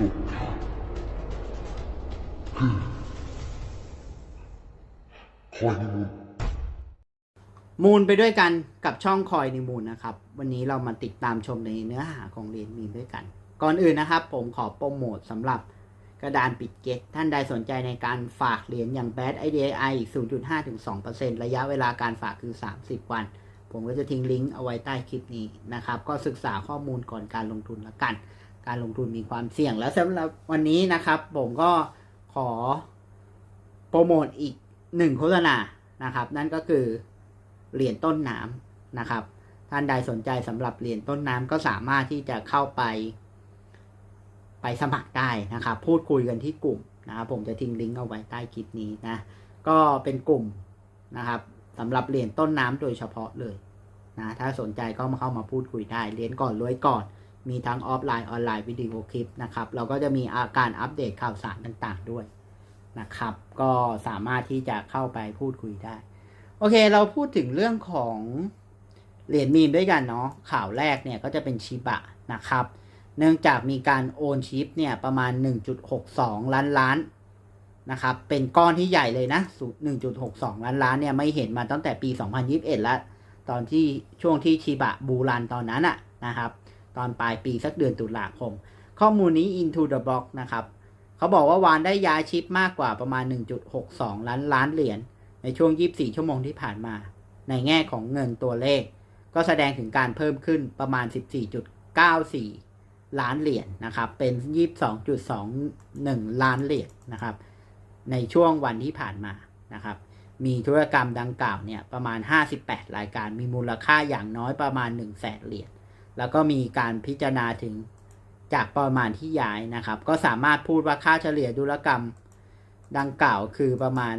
สุดท้ายคือคอยนิมูลมูลไปด้วยกันกับช่องคอยในมูลนะครับ วันนี้เรามาติดตามชมในเนื้อหาของเรียนมีด้วยกัน ก่อนอื่นนะครับ ผมขอโปรโมทสำหรับกระดานปิดเก็ตท่านใดสนใจในการฝากเหรียญอย่าง Bad IDI 0.5ถึง2%ระยะเวลาการฝากคือ 30 วัน ผมก็จะทิ้งลิงก์เอาไว้ใต้คลิปนี้นะครับ ก็ศึกษาข้อมูลก่อนการลงทุนละกัน การลงทุนมีความเสี่ยงแล้วสำหรับวันนี้นะครับ ผมก็ขอโปรโมทอีกหนึ่งโฆษณานะครับ นั่นก็คือเหรียญต้นน้ำนะครับ ท่านใดสนใจสำหรับเหรียญต้นน้ำก็สามารถที่จะเข้าไป ไปสมัครได้นะครับ พูดคุยกันที่กลุ่มนะครับ ผมจะทิ้งลิงก์เอาไว้ใต้คลิปนี้นะ ก็เป็นกลุ่มนะครับสำหรับเหรียญต้นน้ำโดยเฉพาะเลยนะถ้าสนใจก็มาเข้ามาพูดคุยได้เหรียญก่อนรวยก่อน มีทั้งออฟไลน์ออนไลน์วิดีโอคลิปนะครับ เราก็จะมีอาการอัปเดตข่าวสารต่างๆด้วยนะครับ ก็สามารถที่จะเข้าไปพูดคุยได้ โอเค เราพูดถึงเรื่องของเหรียญมีมด้วยกันเนาะข่าวแรกเนี่ยก็จะเป็นชิบะนะครับ เนื่องจากมีการโอนชิปเนี่ยประมาณ 1.62 ล้านล้านนะครับ เป็นก้อนที่ใหญ่เลยนะ 1.62 ล้านล้านเนี่ยไม่เห็นมาตั้งแต่ปี 2021 แล้ว ตอนที่ช่วงที่ชิบะบูรันตอนนั้นอะนะครับ ตอนปลายปีสักเดือนตุลาคม ข้อมูลนี้ into the block นะครับ เขาบอกว่าวานได้ย้ายชิปมากกว่าประมาณ 1.62 ล้านล้านเหรียญในช่วง 24 ชั่วโมงที่ผ่านมา ในแง่ของเงินตัวเลข ก็แสดงถึงการเพิ่มขึ้นประมาณ 14.94 ล้านเหรียญนนะครับ เป็น 22.21 ล้านเหรียญนนะครับ ในช่วงวันที่ผ่านมานะครับมีธุรกรรมดังกล่าวเนี่ยประมาณ 58 รายการ มีมูลค่าอย่างน้อยประมาณ 1 0 0 0 0แสนเหรียญ แล้วก็มีการพิจารณาถึงจากประมาณที่ย้ายนะครับ ก็สามารถพูดว่าค่าเฉลี่ยธุรกรรมดังกล่าวคือประมาณ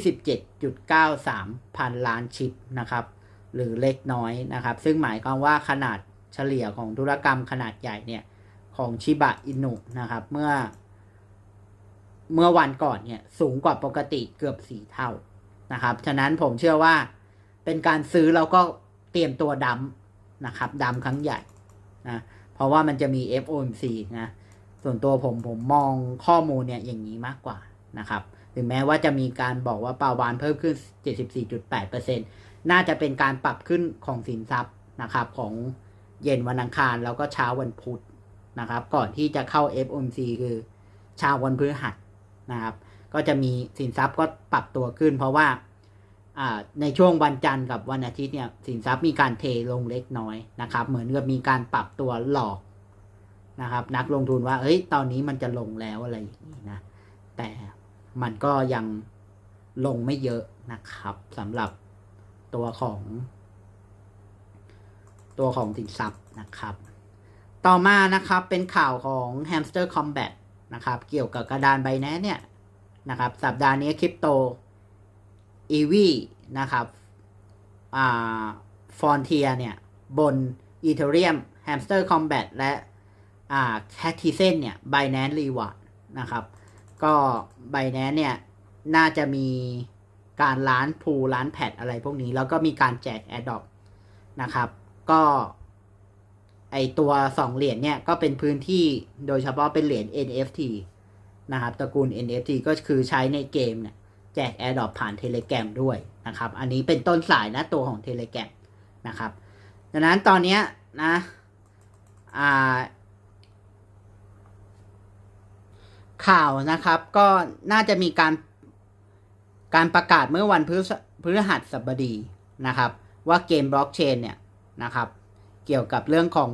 27.93 พันล้านชิปนะครับ หรือเล็กน้อยนะครับ ซึ่งหมายความว่าขนาดเฉลี่ยของธุรกรรมขนาดใหญ่เนี่ย ของชิบะอินุนะครับ เมื่อ เมื่อวันก่อนเนี่ย สูงกว่าปกติเกือบสี่เท่านะครับ ฉะนั้นผมเชื่อว่าเป็นการซื้อแล้วก็เตรียมตัวดำ นะครับดำครั้งใหญ่นะเพราะว่ามันจะมี FOMC นะส่วนตัวผมผมมองข้อมูลเนี่ยอย่างนี้มากกว่านะครับถึงแม้ว่าจะมีการบอกว่าปาวานเพิ่มขึ้น 74.8%น่าจะเป็นการปรับขึ้นของสินทรัพย์นะครับของเย็นวันอังคารแล้วก็เช้าวันพุธนะครับ ก่อนที่จะเข้า FOMC คือเช้าวันพฤหัสนะครับ ก็จะมีสินทรัพย์ก็ปรับตัวขึ้น เพราะว่า ในช่วงวันจันทร์กับวันอาทิตย์เนี่ยสินทรัพย์มีการเทลงเล็กน้อยนะครับ เหมือนกับมีการปรับตัวหลอกนะครับ นักลงทุนว่า เอ้ย ตอนนี้มันจะลงแล้วอะไรอย่างนี้นะ แต่มันก็ยังลงไม่เยอะนะครับสำหรับตัวของ ตัวของสินทรัพย์นะครับ ต่อมานะครับเป็นข่าวของ Hamster Combat นะครับ เกี่ยวกับกระดานใบแนเนี่ยนะครับ สัปดาห์นี้คริปโต e v นะครับอ่าฟอนเทียเนี่ย บน Ethereum Hamster Combat และอ่า c a t i z e n เนี่ย Binance Reward นะครับ ก็ Binance เนี่ย น่าจะมีการล้านพูล้านแพดอะไรพวกนี้ แล้วก็มีการแจก AirDrop นะครับ ก็ไอตัวสองเหรียญเนี่ย ก็เป็นพื้นที่โดยเฉพาะเป็นเหรียญ NFT นะครับ ตระกูล NFT ก็คือใช้ในเกมเนี่ย แจก AirDrop ผ่าน Telegram ด้วยนะครับ อันนี้เป็นต้นสายนะตัวของ Telegram นะครับ ดังนั้นตอนนี้นะข่าวนะครับก็น่าจะมีการการประกาศเมื่อวันพฤพฤหัสบดีนะครับ ว่าเกมบล็อกเชนเนี่ยนะครับ เกี่ยวกับเรื่องของ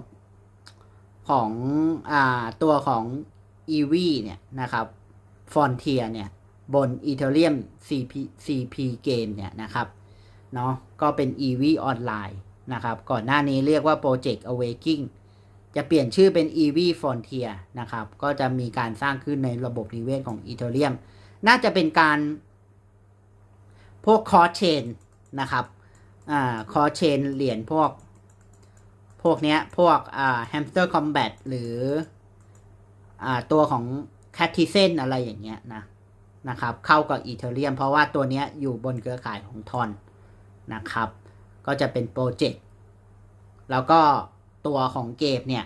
ของอตัวของ e v เนี่ยนะครับฟอนเทียเนี่ย บน Ethereum CP CP Game เนี่ยนะครับเนาะก็เป็น EV ออนไลน์นะครับก่อนหน้านี้เรียกว่า Project Awaking จะเปลี่ยนชื่อเป็น EV Frontier นะครับก็จะมีการสร้างขึ้นในระบบนิเวศของ Ethereum น่าจะเป็นการพวกคอเชนนะครับอ่าคอเชนเหรียญพวก พวกเนี้ย พวกอ่า Hamster Combat หรืออ่าตัวของ c a t i z e n อะไรอย่างเงี้ยนะ นะครับเข้ากับ Ethereum เพราะว่าตัวนี้อยู่บนเครือข่ายของทอนนะครับ ก็จะเป็นโปรเจกต์แล้วก็ตัวของเกมเนี่ย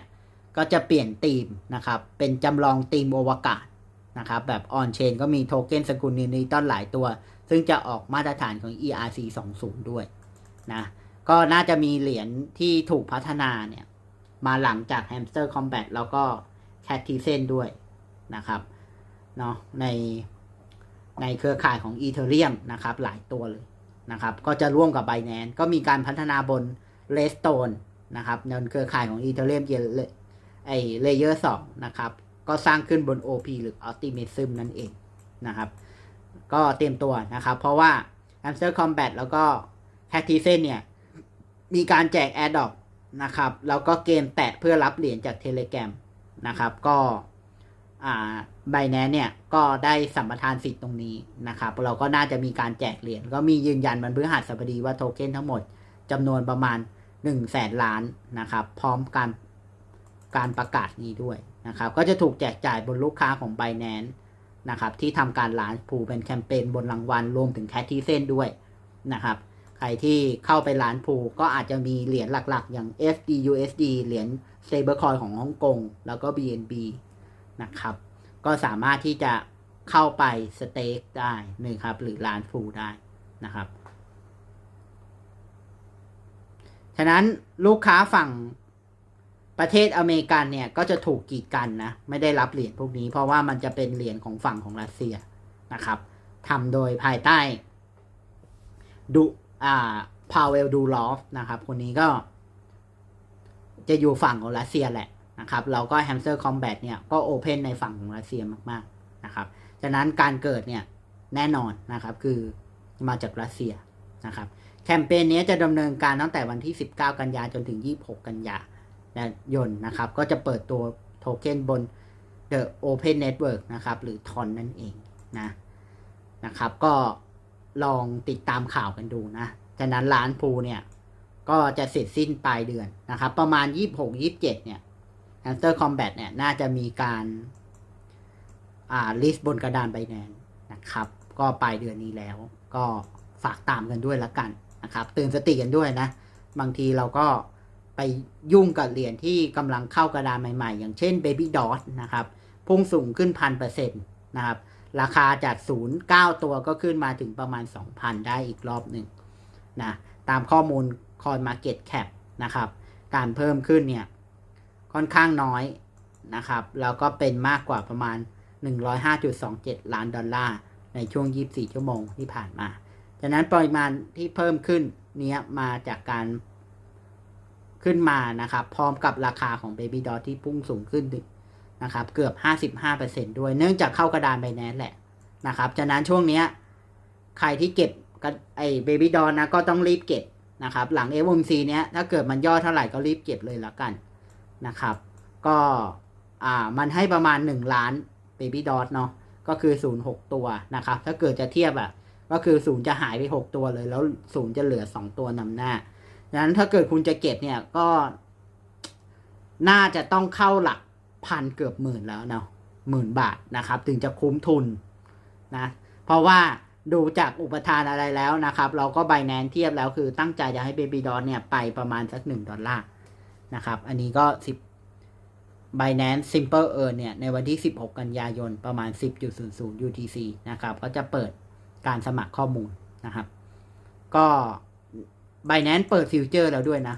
ก็จะเปลี่ยนธีมนะครับ เป็นจำลองธีมอวกาศนะครับ แบบออนเชนก็มีโทเค็นสกุลนิวตันหลายตัว ซึ่งจะออกมาตรฐานของ ERC 20ด้วยนะก็น่าจะมีเหรียญที่ถูกพัฒนาเนี่ย มาหลังจาก Hamster Combat แล้วก็ Cat t i z e n ด้วยนะครับเนาะใน ในเครือข่ายของ Ethereum นะครับ หลายตัวเลยนะครับ ก็จะร่วมกับ Binance ก็มีการพัฒนาบน Redstone นะครับในเครือข่ายของ Ethereum เยไอเลเยอร์สองนะครับ ก็สร้างขึ้นบน OP หรือ Optimism นั่นเองนะครับ ก็เตรียมตัวนะครับ เพราะว่า a m s t e r Combat แล้วก็ Cat t i z e n เนี่ย มีการแจก AirDrop นะครับ แล้วก็เกมแตะเพื่อรับเหรียญจาก Telegram นะครับ ก็ ไบแนนเนี่ยก็ได้สัมปทานสิทธิ์ตรงนี้นะครับเราก็น่าจะมีการแจกเหรียญก็มียืนยันมันพฤหัสบดีว่าโทเค็นทั้งหมดจำนวนประมาณ1แสนล้านนะครับ พร้อมการการประกาศนี้ด้วยนะครับ ก็จะถูกแจกจ่ายบนลูกค้าของ b บ n a n c e นะครับ ที่ทำการล้านผูเป็นแคมเปญบนรางวัลรวมถึงแคทที่เส้นด้วยนะครับ ใครที่เข้าไปร้านพูก็อาจจะมีเหรียญหลักๆ อย่าง FDUSD เหรียญ Stablecoin ของฮ่องกงแล้วก็ BNB นะครับ ก็สามารถที่จะเข้าไปสเต็กได้นะครับ หรือร้านฟูได้นะครับ ฉะนั้นลูกค้าฝั่งประเทศอเมริกันเนี่ยก็จะถูกกีดกันนะ ไม่ได้รับเหรียญพวกนี้ เพราะว่ามันจะเป็นเหรียญของฝั่งของรัสเซียนะครับทำโดยภายใต้ดูอ่าพาวเวลดูลอฟนะครับ คนนี้ก็จะอยู่ฝั่งของรัสเซียแหละ นะครับเราก็แฮมสเตอร์คอมแบทเนี่ยก็โอเพนในฝั่งของรัสเซียมากๆนะครับฉะนั้นการเกิดเนี่ยแน่นอนนะครับคือมาจากรัสเซียนะครับแคมเปญนี้จะดำเนินการตั้งแต่วันที่ 19 กันยาจนถึง 26 กันยายนนะครับก็จะเปิดตัวโทเค็นบน The Open Network นะครับหรือทอนนั่นเองนะนะครับก็ลองติดตามข่าวกันดูนะฉะนั้นร้านพูเนี่ยก็จะเสร็จสิ้นปลายเดือนนะครับประมาณ 26-27เนี่ย Hamster Combat เนี่ยน่าจะมีการอ่าลิสต์บนกระดานใบแนนนะครับ ก็ปลายเดือนนี้แล้ว ก็ฝากตามกันด้วยละกันนะครับตื่นสติกันด้วยนะ บางทีเราก็ไปยุ่งกับเหรียญที่กำลังเข้ากระดานใหม่ๆ อย่างเช่น Baby Dot นะครับ พุ่งสูงขึ้นพันเปอร์เซ็นต์นะครับ ราคาจากศูนย์เก้าตัวก็ขึ้นมาถึงประมาณ 2,000 ได้อีกรอบหนึ่งนะตามข้อมูล Coin Market Cap นะครับ การเพิ่มขึ้นเนี่ย ค่อนข้างน้อยนะครับ แล้วก็เป็นมากกว่าประมาณ 105.27 ล้านดอลลาร์ ในช่วง 24 ชั่วโมงที่ผ่านมาฉะนั้นปริมาณที่เพิ่มขึ้นเนี้ยมาจากการขึ้นมานะครับ พร้อมกับราคาของ Baby Dot ที่พุ่งสูงขึ้นนะครับ เกือบ 55%ด้วย เนื่องจากเข้ากระดานไบแนนแหละนะครับฉะนั้นช่วงเนี้ยใครที่เก็บไอ้ Baby Dot นะก็ต้องรีบเก็บนะครับ หลัง FOMC เนี้ยถ้าเกิดมันย่อเท่าไหร่ก็รีบเก็บเลยล้วกัน นะครับ ก็อ่ามันให้ประมาณ 1 ล้าน Baby Dot เนาะก็คือ 0 6 ตัวนะครับ ถ้าเกิดจะเทียบอะก็คือ 0 จะหายไป 6 ตัวเลย แล้ว 0 จะเหลือ 2 ตัวนำหน้าดังนั้นถ้าเกิดคุณจะเก็บเนี่ยก็ น่าจะต้องเข้าหลักพันเกือบหมื่นแล้วเนาะหมื่นบาทนะครับ ถึงจะคุ้มทุนนะเพราะว่าดูจากอุปทานอะไรแล้วนะครับ เราก็ไบแนนเทียบแล้วคือตั้งใจจะให้ Baby Dot เนี่ยไปประมาณสักหนึ่งดอลลาร์ นะครับ อันนี้ก็สิบ Binance Simple Earn เนี่ย ในวันที่ 16 กันยายน ประมาณ 10.00 UTC นะครับ ก็จะเปิดการสมัครข้อมูลนะครับ ก็ Binance เปิดฟิวเจอร์แล้วด้วยนะ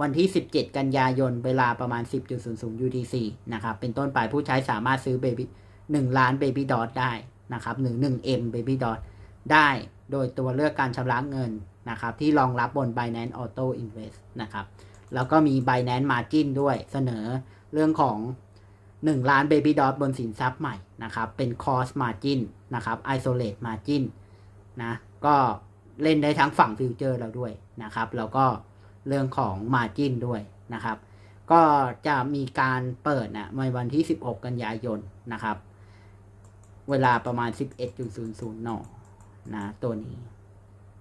วันที่ 17 กันยายน เวลาประมาณ 10.00 UTC นะครับ เป็นต้นไปผู้ใช้สามารถซื้อ Baby 1ล้าน Baby Dot ได้นะครับหนึ่ง 1M Baby Dot ได้โดยตัวเลือกการชำระเงินนะครับ ที่รองรับบน Binance Auto Invest นะครับ แล้วก็มี Binance Margin ด้วยเสนอเรื่องของ 1 ล้าน Baby Dot บนสินทรัพย์ใหม่นะครับ เป็น Cost Margin นะครับ Isolate Margin นะก็เล่นได้ทั้งฝั่งฟิวเจอร์เราด้วยนะครับ แล้วก็เรื่องของ Margin ด้วยนะครับ ก็จะมีการเปิดนะในวันที่ 16 กันยายนนะครับ เวลาประมาณ 11.00นนะตัวนี้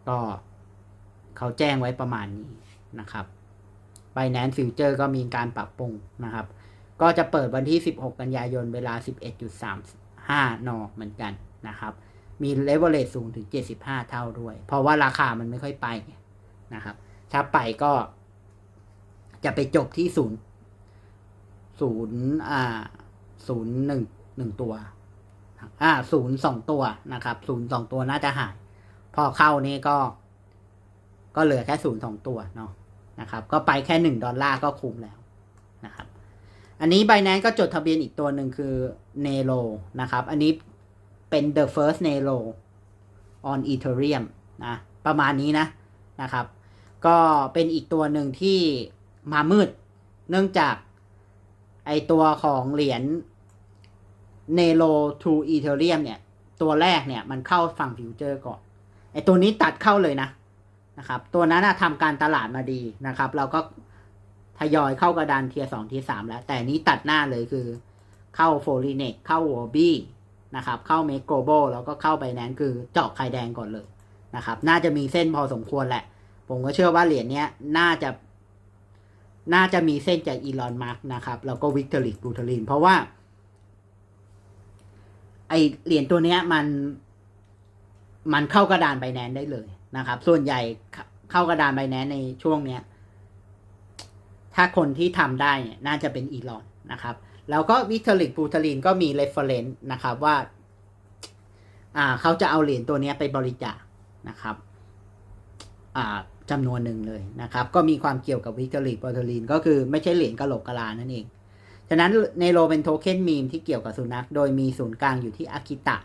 ก็เขาแจ้งไว้ประมาณนี้นะครับ Binance Future ก็มีการปรับปรุงนะครับ ก็จะเปิดวันที่ 16 กันยายนเวลา 11.35 นเหมือนกันนะครับ มี leverage สูงถึง 75 เท่าด้วย เพราะว่าราคามันไม่ค่อยไปนะครับ ถ้าไปก็จะไปจบที่ศูนย์ศูนย์อ่าศูนย์หนึ่งหนึ่งตัว อ่าศูนย์สองตัวนะครับศูนย์สองตัวน่าจะหาย พอเข้านี่ก็ ก็เหลือแค่ศูนย์สองตัวเนาะ นะครับ ก็ไปแค่หนึ่งดอลลาร์ก็คุ้มแล้วนะครับ อันนี้ b บ n a n c e ก็จดทะเบียนอีกตัวหนึ่งคือ Nero นะครับ อันนี้เป็น the first Nero on Ethereum นะ ประมาณนี้นะนะครับ ก็เป็นอีกตัวหนึ่งที่มามืด เนื่องจากไอตัวของเหรียญ Nero to Ethereum เนี่ย ตัวแรกเนี่ยมันเข้าฝั่งฟิวเจอร์ก่อน ไอตัวนี้ตัดเข้าเลยนะ นะครับ ตัวนั้นทำการตลาดมาดีนะครับ เราก็ทยอยเข้ากระดานเทียสองเทียสามแล้ว แต่นี้ตัดหน้าเลยคือ เข้าโฟลิเนกเข้าวอบี้นะครับ เข้าเมกโกโบแล้วก็เข้าไปแนนคือเจาะไข่แดงก่อนเลยนะครับ น่าจะมีเส้นพอสมควรแหละ ผมก็เชื่อว่าเหรียญเนี้ยน่าจะน่าจะมีเส้นจากอีลอนมาร์กนะครับแล้วก็วิกตอริกบูทลินเพราะว่า ไอเหรียญตัวเนี้ยมัน มันเข้ากระดานไบแนนได้เลย นะครับ ส่วนใหญ่เข้ากระดานไบแนนในช่วงเนี้ย ถ้าคนที่ทำได้เนี่ยน่าจะเป็นอีลอนนะครับ แล้วก็วิกตอริกบูทลินก็มีเรฟเฟรนซ์นะครับว่า อ่าเขาจะเอาเหรียญตัวนี้ไปบริจาคนะครับ อ่าจำนวนหนึ่งเลยนะครับ ก็มีความเกี่ยวกับวิกตอริกบูทลินก็คือไม่ใช่เหรียญกะโหลกกะลานั่นเอง ฉะนั้นเนโรเป็นโทเค็นมีมที่เกี่ยวกับสุนัข โดยมีศูนย์กลางอยู่ที่อากิตะ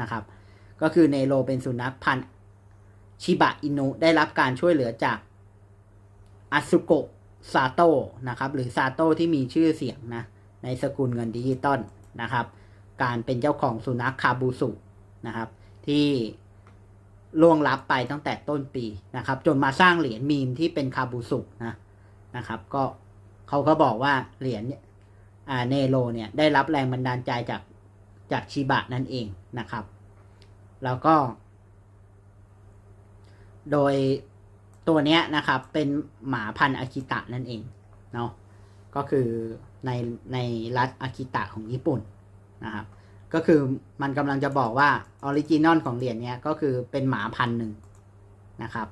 นะครับ ก็คือเนโรเป็นสุนัขพันธุ์ ชิบะอินุได้รับการช่วยเหลือจากอาซุโกะซาโตะนะครับ หรือซาโตะที่มีชื่อเสียงนะ ในสกุลเงินดิจิตอลนะครับ การเป็นเจ้าของสุนัขคาบูสุนะครับ ที่ล่วงลับไปตั้งแต่ต้นปีนะครับ จนมาสร้างเหรียญมีมที่เป็นคาบูสุนะนะครับ ก็เขาก็บอกว่าเหรียญเนี่ยเนโรเนี่ยได้รับแรงบันดาลใจจากจากชิบะนั่นเองนะครับ แล้วก็ โดยตัวเนี้ยนะครับเป็นหมาพันธุ์อากิตะนั่นเองเนาะก็คือในในรัฐอากิตะของญี่ปุ่นนะครับก็คือมันกำลังจะบอกว่าออริจินอลของเหรียญเนี้ยก็คือเป็นหมาพันธุ์หนึ่งนะครับ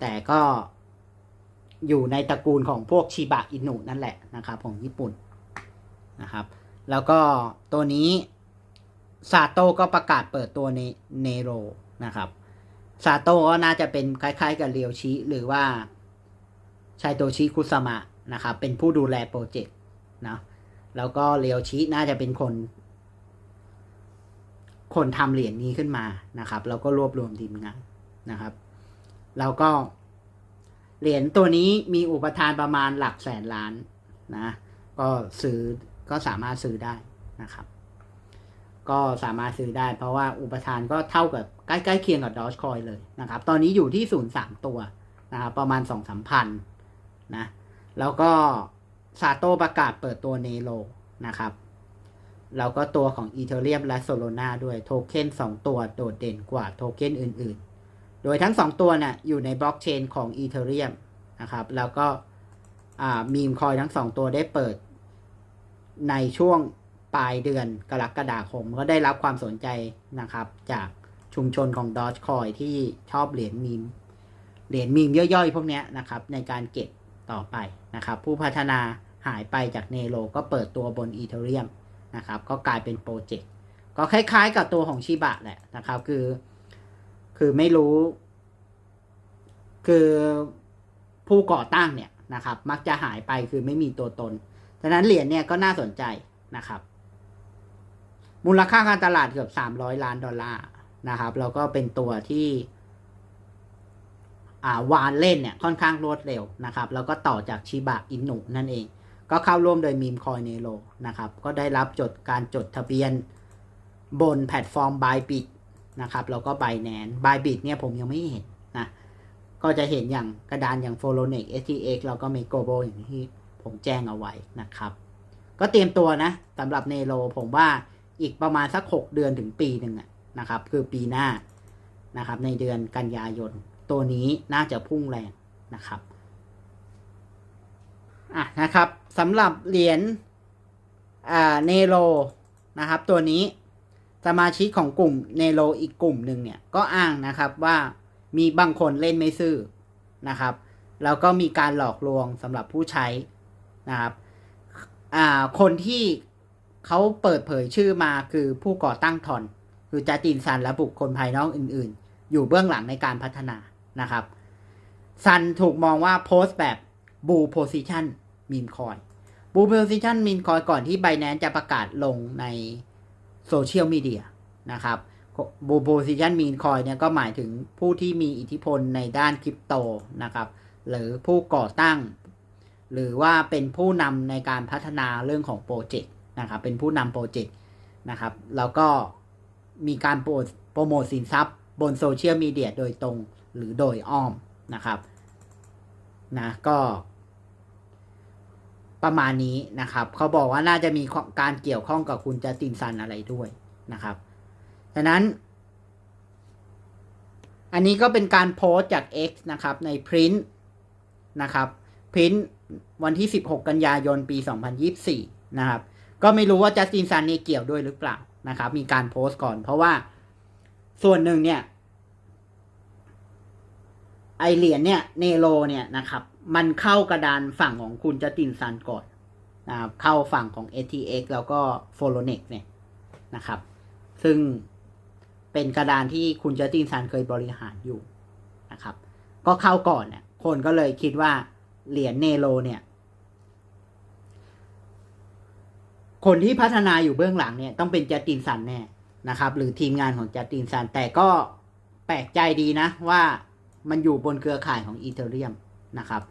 แต่ก็อยู่ในตระกูลของพวกชิบะอินุนั่นแหละนะครับของญี่ปุ่นนะครับ แล้วก็ตัวนี้ซาโต้ก็ประกาศเปิดตัวในเนโรนะครับ ซาโต้ก็น่าจะเป็นคล้ายๆ กับเรียวชิหรือว่าชายโตชิคุสมะนะครับ เป็นผู้ดูแลโปรเจกต์นะแล้วก็เรียวชิน่าจะเป็นคน คนทำเหรียญนี้ขึ้นมานะครับ แล้วก็รวบรวมทีมงานนะครับ แล้วก็เหรียญตัวนี้มีอุปทานประมาณหลักแสนล้านนะ ก็ซื้อก็สามารถซื้อได้นะครับ ก็สามารถซื้อได้ เพราะว่าอุปทานก็เท่ากับใกล้ๆเคียงกับดอ g คอยเลยนะครับ ตอนนี้อยู่ที่ศูนย์สามตัวนะครับประมาณสองสามพันนะ แล้วก็ซาโตประกาศเปิดตัวเนโรนะครับแล้วก็ตัวของอีเทเรียมและโซโลนาด้วยโทเค็นสองตัวโดดเด่นกว่าโทเค็นอื่นๆ โดยทั้งสองตัวน่ะอยู่ในบล็อกเชนของอีเทเรียมนะครับ แล้วก็มีมคอยทั้งสองตัวได้เปิดในช่วง ปลายเดือนกรกฎาคม ก็ได้รับความสนใจนะครับ จากชุมชนของดอ g คอยที่ชอบเหรียญมีม เหรียญมีมย่อยๆ พวกนี้นะครับ ในการเก็บต่อไปนะครับ ผู้พัฒนาหายไปจากเนโรก็เปิดตัวบนอีเทเรียมนะครับ ก็กลายเป็นโปรเจกต์ก็คล้ายๆกับตัวของชิบะแหละนะครับ คือ คือไม่รู้ คือผู้ก่อตั้งเนี่ยนะครับ มักจะหายไปคือไม่มีตัวตนดังนั้นเหรียญเนี่ยก็น่าสนใจนะครับ มูลค่าการตลาดเกือบสามร้อยล้านดอลลาร์นะครับแล้วก็เป็นตัวที่าวานเล่นเนี่ยค่อนข้างรวดเร็วนะครับ แล้วก็ต่อจากชิบะอินุนั่นเอง ก็เข้าร่วมโดยมีมคอยเนโรนะครับ ก็ได้รับจดการจดทะเบียนบนแพลตฟอร์ม Bybit นะครับ แล้วก็ Binance Bybit เนี่ยผมยังไม่เห็นนะ ก็จะเห็นอย่างกระดานอย่าง f o l o n e x STX แล้วก็ m e g o b o อย่างที่ผมแจ้งเอาไว้นะครับ ก็เตรียมตัวนะสำหรับเนโรผมว่า อีกประมาณสัก 6 เดือนถึงปีหนึ่งนะครับ คือปีหน้านะครับ ในเดือนกันยายน ตัวนี้น่าจะพุ่งแรงนะครับอะนะครับสำหรับเหรียญอ่าเนโรนะครับตัวนี้สมาชิกของกลุ่มเนโรอีกกลุ่มหนึ่งเนี่ยก็อ้างนะครับว่ามีบางคนเล่นไม่ซื่อนะครับ แล้วก็มีการหลอกลวงสำหรับผู้ใช้นะครับอ่าคนที่ เขาเปิดเผยชื่อมาคือผู้ก่อตั้งทอนคือจัสตินซันและบุคคลภายนอกอื่น ๆ อยู่เบื้องหลังในการพัฒนานะครับ ซันถูกมองว่าโพสต์แบบบูโพซิชันมีนคอยบูโพซิชันมีนคอยก่อนที่ b บ n a n c e จะประกาศลงในโซเชียลมีเดียนะครับบูโพซิชันมีนคอยเนี่ยก็หมายถึงผู้ที่มีอิทธิพลในด้านคริปโตนะครับ หรือผู้ก่อตั้ง หรือว่าเป็นผู้นำในการพัฒนาเรื่องของโปรเจกต์ นะครับเป็นผู้นำโปรเจกต์นะครับแล้วก็มีการโปรโมทสินทรัพย์บนโซเชียลมีเดียโดยตรงหรือโดยอ้อมนะครับนะก็ ประมาณนี้นะครับ เขาบอกว่าน่าจะมีการเกี่ยวข้องกับคุณจัสตินซันอะไรด้วยนะครับดังนั้น อันนี้ก็เป็นการโพสต์จาก X นะครับในพริ n นนะครับพริ n นวันที่ 16 กันยายนปี 2024 นะครับ ก็ไม่รู้ว่าจัสตินซันนี่เกี่ยวด้วยหรือเปล่านะครับ มีการโพสต์ก่อน เพราะว่าส่วนหนึ่งเนี่ย ไอเหรียญเนี่ยเนโรเนี่ยนะครับ มันเข้ากระดานฝั่งของคุณจัสตินซันก่อนนะครับเข้าฝั่งของ ATX แล้วก็ f o l o n e x เนี่ยนะครับ ซึ่งเป็นกระดานที่คุณจัสตินซันเคยบริหารอยู่นะครับ ก็เข้าก่อนเนี่ยคนก็เลยคิดว่าเหรียญเนโรเนี่ย คนที่พัฒนาอยู่เบื้องหลังเนี่ยต้องเป็นจัสตินซันแน่นะครับ หรือทีมงานของจัสตินซัน แต่ก็แปลกใจดีนะว่ามันอยู่บนเครือข่ายของอีเทเรียมนะครับ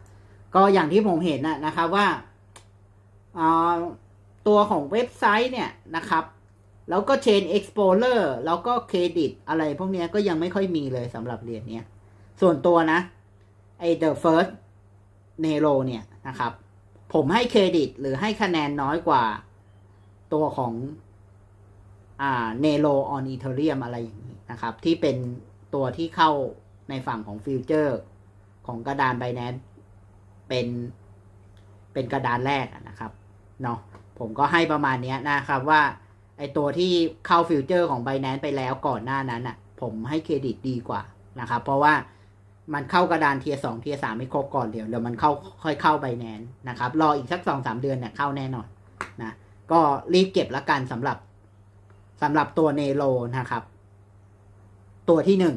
ก็อย่างที่ผมเห็นนะนะครับว่าตัวของเว็บไซต์เนี่ยนะครับ แล้วก็ Chain Explorer แล้วก็เครดิตอะไรพวกนี้ก็ยังไม่ค่อยมีเลยสำหรับเหรียญนี้ส่วนตัวนะไอ The First Nero เนี่ยนะครับ ผมให้เครดิตหรือให้คะแนนน้อยกว่า ตัวของอ่า Nero on Ethereum อะไรอย่างนี้นะครับ ที่เป็นตัวที่เข้าในฝั่งของฟิวเจอร์ของกระดานไบแนนเป็นเป็นกระดานแรกนะครับเนาะผมก็ให้ประมาณนี้นะครับว่าไอตัวที่เข้าฟิวเจอร์ของไบแนนไปแล้วก่อนหน้านั้นอะ ผมให้เครดิตดีกว่านะครับ เพราะว่ามันเข้ากระดานเทียสองเทียสามไม่ครบก่อนเดี๋ยวเดี๋ยวมันเข้าค่อยเข้าไบแนนนะครับ รออีกสักสองสามเดือนเนี่ยเข้าแน่นอนนะ ก็รีบเก็บละกันสำหรับสำหรับตัวเนโรนะครับ ตัวที่หนึ่ง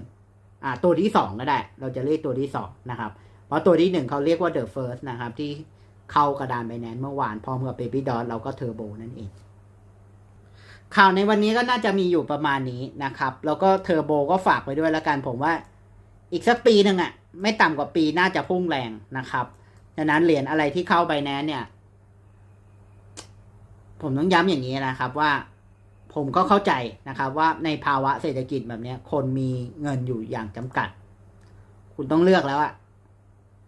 อ่าตัวที่สองก็ได้ เราจะเรียกตัวที่สองนะครับ เพราะตัวที่หนึ่งเขาเรียกว่า the first นะครับ ที่เข้ากระดานไบแนนเมื่อวาน พร้อมกับ baby dot เราก็เทอร์โบนั่นเอง ข่าวในวันนี้ก็น่าจะมีอยู่ประมาณนี้นะครับ แล้วก็เทอร์โบก็ฝากไปด้วยล้วกัน ผมว่าอีกสักปีหนึ่งอะ่ะ ไม่ต่ำกว่าปีน่าจะพุ่งแรงนะครับดังนั้นเหรียญอะไรที่เข้าไบแนนเนี่ย ผมต้องย้ำอย่างนี้นะครับว่าผมก็เข้าใจนะครับว่าในภาวะเศรษฐกิจแบบนี้คนมีเงินอยู่อย่างจำกัด คุณต้องเลือกแล้วอะ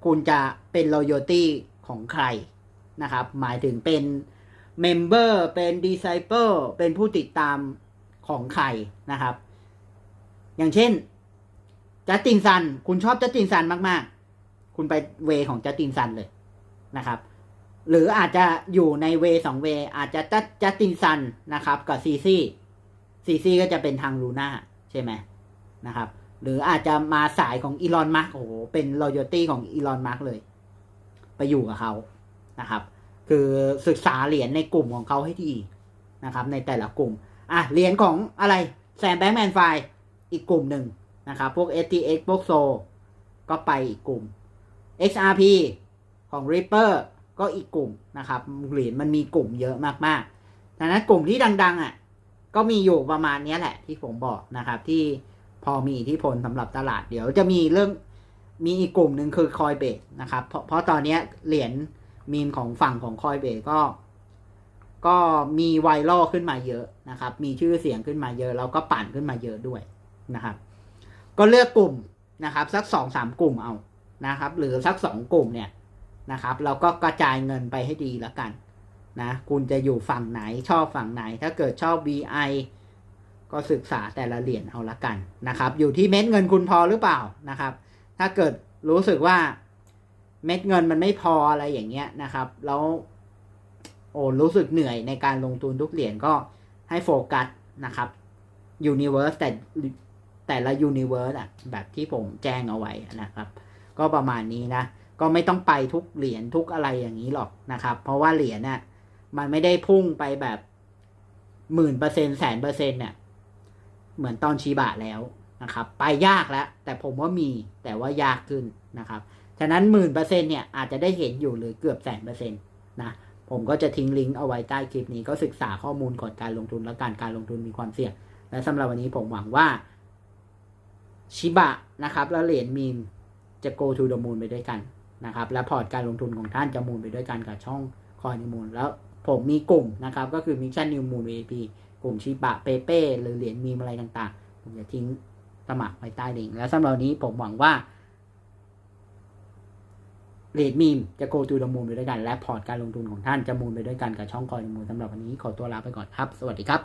คุณจะเป็น loyalty ของใครนะครับ หมายถึงเป็น member เป็น disciple เป็นผู้ติดตามของใครนะครับ อย่างเช่นจัสตินซัน คุณชอบจัสตินซันมาก ๆ คุณไปเวของจัสตินซันเลยนะครับ หรืออาจจะอยู่ในเวสองเว อาจจะจัดจัสตินซันนะครับ กับซีซีซีซีก็จะเป็นทางลูน่าใช่ไหมนะครับ หรืออาจจะมาสายของอีลอนมาร์กโอ้โหเป็นรอยตี้ของอีลอนมาร์กเลย ไปอยู่กับเขานะครับ คือศึกษาเหรียญในกลุ่มของเขาให้ดีนะครับ ในแต่ละกลุ่มอะเหรียญของอะไรแซมแบงแมนไฟอีกกลุ่มหนึ่งนะครับ พวก STX พวกโซก็ไปอีกกลุ่ม XRP ของ Ripper ก็อีกกลุ่มนะครับเหรียญมันมีกลุ่มเยอะมากๆดังนั้นกลุ่มที่ดัง ๆอะก็มีอยู่ประมาณนี้แหละ ที่ผมบอกนะครับ ที่พอมีอิทธิพลสำหรับตลาดเดี๋ยวจะมีเรื่องมีอีกกลุ่มหนึ่งคือคอยเบสนะครับ เพราะเพราะตอนนี้เหรียญมีมของฝั่งของคอยเบสก็ ก็มีไวรัลขึ้นมาเยอะนะครับ มีชื่อเสียงขึ้นมาเยอะ แล้วก็ปั่นขึ้นมาเยอะด้วยนะครับ ก็เลือกกลุ่มนะครับ สักสองสามกลุ่มเอานะครับ หรือสักสองกลุ่มเนี่ย นะครับเราก็กระจายเงินไปให้ดีแล้วกันนะคุณจะอยู่ฝั่งไหนชอบฝั่งไหน ถ้าเกิดชอบ VI ก็ศึกษาแต่ละเหรียญเอาละกันนะครับ อยู่ที่เม็ดเงินคุณพอหรือเปล่านะครับ ถ้าเกิดรู้สึกว่าเม็ดเงินมันไม่พออะไรอย่างเงี้ยนะครับ แล้วโอ้รู้สึกเหนื่อยในการลงทุนทุกเหรียญก็ให้โฟกัสนะครับ Universe แต่แต่ละ Universe อะแบบที่ผมแจ้งเอาไว้นะครับ ก็ประมาณนี้นะ ก็ไม่ต้องไปทุกเหรียญทุกอะไรอย่างนี้หรอกนะครับ เพราะว่าเหรียญน่ะมันไม่ได้พุ่งไปแบบหมื่นเปอร์เซ็นแสนเปอร์เซ็นเนี่ยเหมือนตอนชีบะแล้วนะครับ ไปยากแล้ว แต่ผมว่ามีแต่ว่ายากขึ้นนะครับ ฉะนั้นหมื่นเปอร์เซ็นเนี่ยอาจจะได้เห็นอยู่หรือเกือบแสนเปอร์เซ็นต์นะผมก็จะทิ้งลิงก์เอาไว้ใต้คลิปนี้ก็ศึกษาข้อมูลก่อนการลงทุนและการการลงทุนมีความเสี่ยง และสำหรับวันนี้ผมหวังว่าชิบะนะครับ แล้วเหรียญมีมจะ go to the moon ไปด้วยกัน นะครับ และพอร์ตการลงทุนของท่านจะมูลไปด้วยกันกับช่องคอยนิมูลแล้วผมมีกลุ่มนะครับ ก็คือ Mission New Moon VIP กลุ่มชิบะเปเป้หรือเหรียญมีมอะไรต่างๆ ผมจะทิ้งสมัครไว้ใต้ลิงก์และสำหรับนี้ผมหวังว่าเรดมีมจะโก to the moon ไปด้วยกัน และพอร์ตการลงทุนของท่านจะมูลไปด้วยกันกับช่องคอยมูลสำหรับวันนี้ขอตัวลาไปก่อนครับ สวัสดีครับ